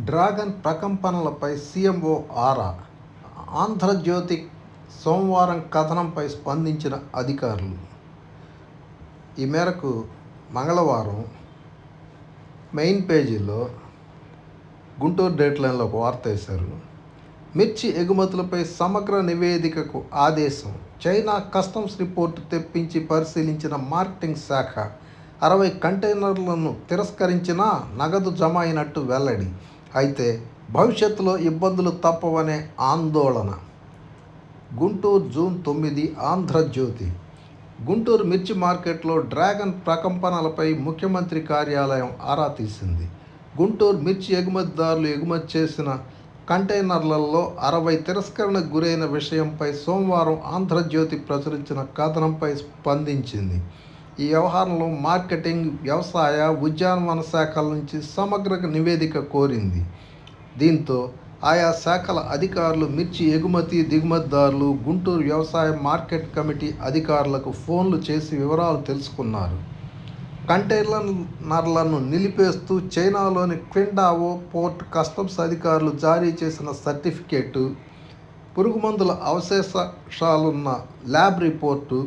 Dragon ప్రకంపనలపై CMO ఆరా. ఆంధ్రజ్యోతి సోమవారం కథనంపై స్పందించిన అధికారులు. ఈ మేరకు మంగళవారం మెయిన్ పేజీలో గుంటూరు డేట్ లైన్లో ఒక వార్త వేశారు. మిర్చి ఎగుమతులపై సమగ్ర నివేదికకు ఆదేశం. చైనా కస్టమ్స్ రిపోర్టు తెప్పించి పరిశీలించిన మార్కెటింగ్ శాఖ అరవై కంటైనర్లను తిరస్కరించినా నగదు జమ అయినట్టు వెల్లడి. అయితే భవిష్యత్తులో ఇబ్బందులు తప్పవనే ఆందోళన. గుంటూరు జూన్ తొమ్మిది ఆంధ్రజ్యోతి గుంటూరు మిర్చి మార్కెట్లో డ్రాగన్ ప్రకంపనలపై ముఖ్యమంత్రి కార్యాలయం ఆరా తీసింది. గుంటూరు మిర్చి ఎగుమతిదారులు ఎగుమతి చేసిన కంటైనర్లలో అరవై తిరస్కరణకు గురైన విషయంపై సోమవారం ఆంధ్రజ్యోతి ప్రచురించిన కథనంపై స్పందించింది. ఈ వ్యవహారంలో మార్కెటింగ్ వ్యవసాయ ఉద్యానవన శాఖల నుంచి సమగ్ర నివేదిక కోరింది. దీంతో ఆయా శాఖల అధికారులు మిర్చి ఎగుమతి దిగుమతిదారులు గుంటూరు వ్యవసాయ మార్కెట్ కమిటీ అధికారులకు ఫోన్లు చేసి వివరాలు తెలుసుకున్నారు. కంటైనర్లను నిలిపేస్తూ చైనాలోని క్విండావో పోర్ట్ కస్టమ్స్ అధికారులు జారీ చేసిన సర్టిఫికేటు పురుగుమందుల అవశేషాలున్న ల్యాబ్ రిపోర్టు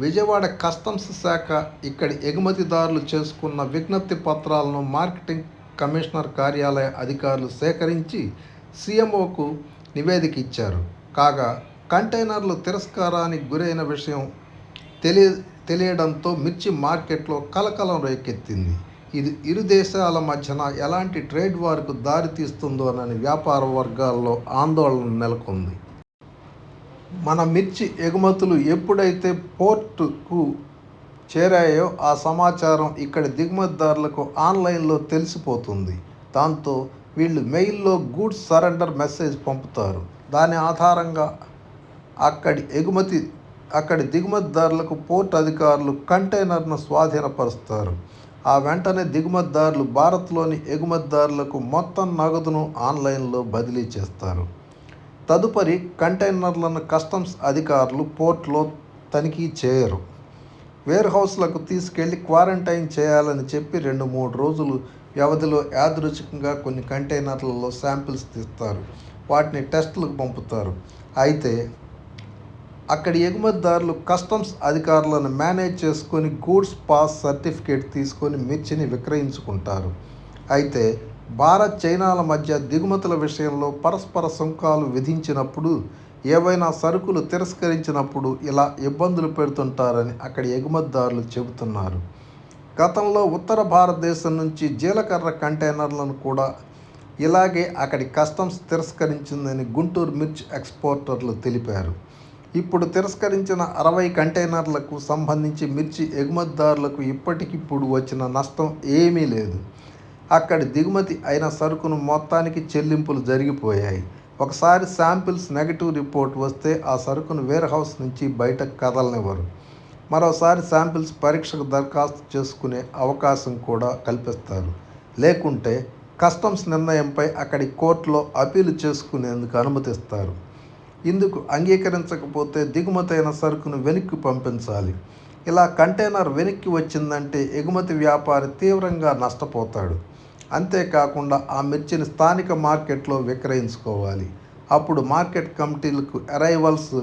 విజయవాడ కస్టమ్స్ శాఖ ఇక్కడి ఎగుమతిదారులు చేసుకున్న విజ్ఞప్తి పత్రాలను మార్కెటింగ్ కమిషనర్ కార్యాలయ అధికారులు సేకరించి సీఎంఓకు నివేదిక ఇచ్చారు. కాగా కంటైనర్లు తిరస్కారానికి గురైన విషయం తెలియ తెలియడంతో మిర్చి మార్కెట్లో కలకలం రేకెత్తింది. ఇది ఇరు దేశాల మధ్యన ఎలాంటి ట్రేడ్ వార్కు దారితీస్తుందోనని వ్యాపార వర్గాల్లో ఆందోళన నెలకొంది. మన మిర్చి ఎగుమతులు ఎప్పుడైతే పోర్టుకు చేరాయో ఆ సమాచారం ఇక్కడి దిగుమతిదారులకు ఆన్లైన్లో తెలిసిపోతుంది. దాంతో వీళ్ళు మెయిల్లో గూడ్స్ సరెండర్ మెసేజ్ పంపుతారు. దాని ఆధారంగా అక్కడి ఎగుమతి అక్కడి దిగుమతిదారులకు పోర్ట్ అధికారులు కంటైనర్ను స్వాధీనపరుస్తారు. ఆ వెంటనే దిగుమతిదారులు భారత్లోని ఎగుమతిదారులకు మొత్తం నగదును ఆన్లైన్లో బదిలీ చేస్తారు. తదుపరి కంటైనర్లను కస్టమ్స్ అధికారులు పోర్ట్లో తనిఖీ చేయరు. వేర్హౌస్లకు తీసుకెళ్ళి క్వారంటైన్ చేయాలని చెప్పి రెండు మూడు రోజులు వ్యవధిలో యాదృచ్ఛికంగా కొన్ని కంటైనర్లలో శాంపిల్స్ తీస్తారు. వాటిని టెస్టులకు పంపుతారు. అయితే అక్కడి ఎగుమతిదారులు కస్టమ్స్ అధికారులను మేనేజ్ చేసుకొని గూడ్స్ పాస్ సర్టిఫికేట్ తీసుకొని మిర్చిని విక్రయించుకుంటారు. అయితే భారత్ చైనాల మధ్య దిగుమతుల విషయంలో పరస్పర సుంకాలు విధించినప్పుడు ఏవైనా సరుకులు తిరస్కరించినప్పుడు ఇలా ఇబ్బందులు పెడుతుంటారని అక్కడి ఎగుమతిదారులు చెబుతున్నారు. గతంలో ఉత్తర భారతదేశం నుంచి జీలకర్ర కంటైనర్లను కూడా ఇలాగే అక్కడి కస్టమ్స్ తిరస్కరించిందని గుంటూరు మిర్చి ఎక్స్పోర్టర్లు తెలిపారు. ఇప్పుడు తిరస్కరించిన అరవై కంటైనర్లకు సంబంధించి మిర్చి ఎగుమతిదారులకు ఇప్పటికిప్పుడు వచ్చిన నష్టం ఏమీ లేదు. అక్కడి దిగుమతి అయిన సరుకును మొత్తానికి చెల్లింపులు జరిగిపోయాయి. ఒకసారి శాంపిల్స్ నెగటివ్ రిపోర్ట్ వస్తే ఆ సరుకును వేర్ హౌస్ నుంచి బయటకు కదలనివ్వరు. మరోసారి శాంపిల్స్ పరీక్షకు దరఖాస్తు చేసుకునే అవకాశం కూడా కల్పిస్తారు. లేకుంటే కస్టమ్స్ నిర్ణయంపై అక్కడి కోర్టులో అప్పీలు చేసుకునేందుకు అనుమతిస్తారు. ఇందుకు అంగీకరించకపోతే దిగుమతైన సరుకును వెనక్కి పంపించాలి. ఇలా కంటైనర్ వెనక్కి వచ్చిందంటే ఎగుమతి వ్యాపారి తీవ్రంగా నష్టపోతాడు. అంతేకాకుండా ఆ మిర్చిని స్థానిక మార్కెట్లో విక్రయించుకోవాలి. అప్పుడు మార్కెట్ కమిటీలకు అరైవల్స్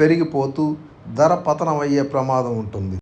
పెరిగిపోతూ ధర పతనం అయ్యే ప్రమాదం ఉంటుంది.